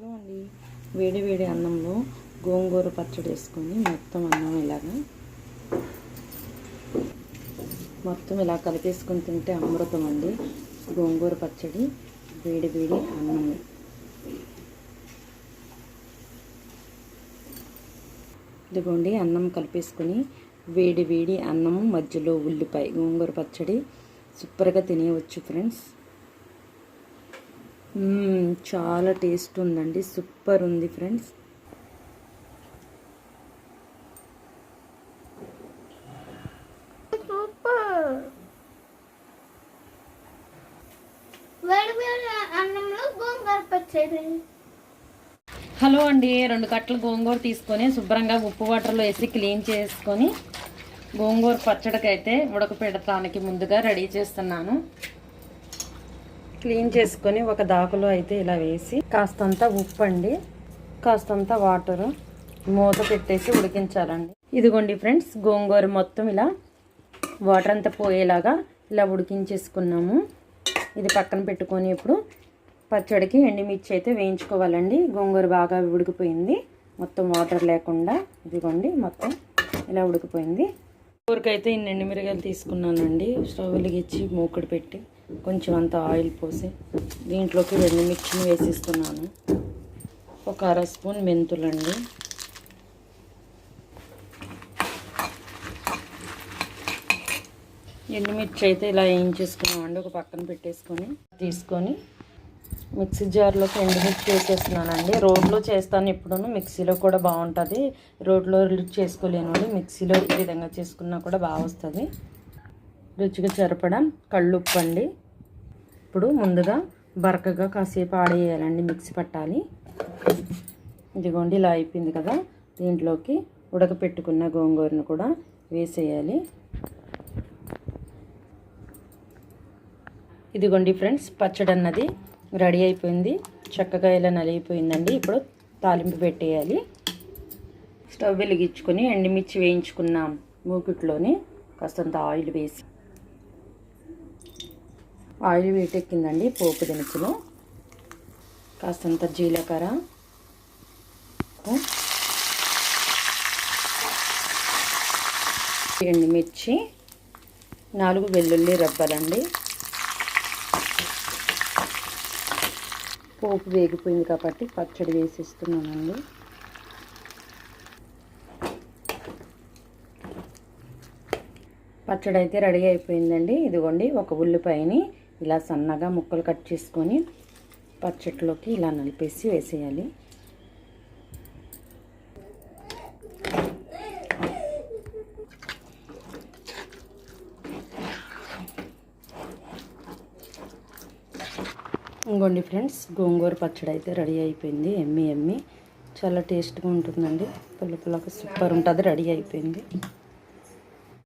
Hello అండి. వేడి వేడి అన్నంలో గోంగూర పచ్చడి వేసుకొని మొత్తం అన్నం ఇలాగా మొత్తం ఇలా కలిపేసుకొని తింటే అమృతం అండి. గోంగూర పచ్చడి వేడి వేడి అన్నం. ఇదిగోండి అన్నం కలిపేసుకొని వేడి వేడి అన్నం మధ్యలో ఉల్లిపాయ గోంగూర పచ్చడి. సూపర్గా తినేయవచ్చు ఫ్రెండ్స్. చాలా టేస్ట్ ఉందండి సూపర్ ఉంది ఫ్రెండ్స్. హలో అండి రెండు కట్టలు గోంగూర తీసుకొని శుభ్రంగా ఉప్పు వాటర్లో వేసి క్లీన్ చేసుకొని గోంగూర పచ్చడికైతే అయితే ఉడకపెడటానికి ముందుగా రెడీ చేస్తున్నాను. క్లీన్ చేసుకొని ఒక దాకులో అయితే ఇలా వేసి కాస్తంత ఉప్పు అండి కాస్తంత వాటరు మూత పెట్టేసి ఉడికించాలండి. ఇదిగోండి ఫ్రెండ్స్ గోంగూర మొత్తం ఇలా వాటర్ అంతా పోయేలాగా ఇలా ఉడికించేసుకున్నాము. ఇది పక్కన పెట్టుకొని ఇప్పుడు పచ్చడికి ఎండుమిర్చి అయితే వేయించుకోవాలండి. గోంగూర బాగా ఉడికిపోయింది. మొత్తం వాటర్ లేకుండా ఇదిగోండి మొత్తం ఇలా ఉడికిపోయింది. కూరకైతే ఇన్ని ఎండుమిరగాయలు తీసుకున్నానండి. స్టవ్ వెలిగించి మూకుడు పెట్టి కొంచెం అంత ఆయిల్ పోసి దీంట్లోకి ఎండుమిర్చిని వేసిస్తున్నాను. ఒక అర స్పూన్ మెంతులండి. ఎండుమిర్చి అయితే ఇలా వేయించేసుకున్నామండి. ఒక పక్కన పెట్టేసుకొని తీసుకొని మిక్సీ జార్లోకి ఎండుమిర్చి వేసేస్తున్నానండి రోడ్లో చేస్తాను ఎప్పుడూ మిక్సీలో కూడా బాగుంటుంది. రోడ్లో చేసుకోలేను మిక్సీలో ఈ విధంగా చేసుకున్నా కూడా బాగా వస్తుంది. రుచిగా సరిపడా కళ్ళుప్పు అండి ఇప్పుడు ముందుగా బరకగా కాసేపు ఆడేయాలండి మిక్సీ పట్టాలి. ఇదిగోండి ఇలా అయిపోయింది కదా. దీంట్లోకి ఉడకపెట్టుకున్న గోంగూరను కూడా వేసేయాలి. ఇదిగోండి ఫ్రెండ్స్ పచ్చడి అన్నది రెడీ అయిపోయింది. చక్కగా ఇలా నలిగిపోయిందండి. ఇప్పుడు తాలింపు పెట్టేయాలి. స్టవ్ వెలిగించుకొని ఎండుమిర్చి వేయించుకున్నాం మూకిట్లోని. కాస్తంత ఆయిల్ వేసి. ఆయిల్ వేటెక్కిందండి పోపు దినుసులు. కాస్తంత జీలకర్ర. ఎండుమిర్చి. నాలుగు వెల్లుల్లి రబ్బలండి. పోపు వేగిపోయింది కాబట్టి పచ్చడి వేసిస్తున్నానండి. పచ్చడి అయితే రెడీ అయిపోయిందండి. ఇదిగోండి ఒక ఉల్లిపాయని ఇలా సన్నగా ముక్కలు కట్ చేసుకొని పచ్చట్లోకి ఇలా నలిపేసి వేసేయాలి. ఇంకోండి ఫ్రెండ్స్ గోంగూర పచ్చడి అయితే రెడీ అయిపోయింది ఎమ్మి ఎమ్మి. చాలా టేస్ట్గా ఉంటుందండి. పుల్ల పుల్లగా సూపర్ ఉంటుంది రెడీ అయిపోయింది.